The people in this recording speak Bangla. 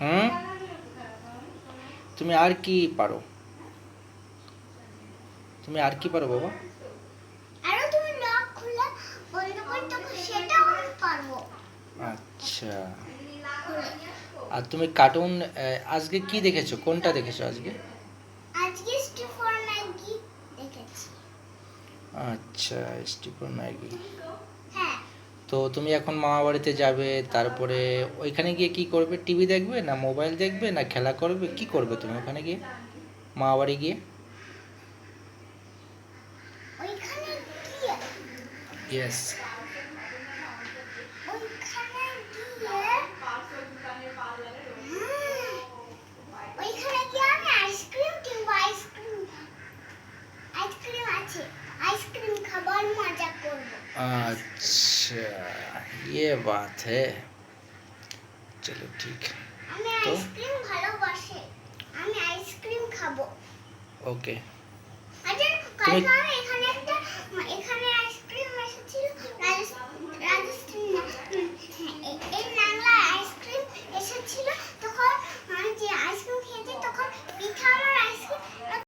হুম? তুমি আর কি পারো? তুমি আর কি পারো বাবা? আরও তুমি লক খুলে বন্ধ করতে সেটাও আমি পারব। আচ্ছা। আর তুমি কার্টুন আজকে কি দেখেছ? কোনটা দেখেছ আজকে? আজকে স্টিফর ম্যাগি দেখেছি। আচ্ছা স্টিফন ম্যাগি। তো তুমি এখন মামা বাড়িতে যাবে তারপরে ওইখানে গিয়ে কি করবে? টিভি দেখবে না মোবাইল দেখবে না খেলা করবে? কি করবে তুমি ওখানে গিয়ে? মামা বাড়ি গিয়ে? ইয়েস আইসক্রিম আছে। আইসক্রিম খাবার মজা করব। अच्छा ये बात है चलो ठीक আমি তো? আইসক্রিম ভালোবাসি আমি আইসক্রিম খাবো ओके আচ্ছা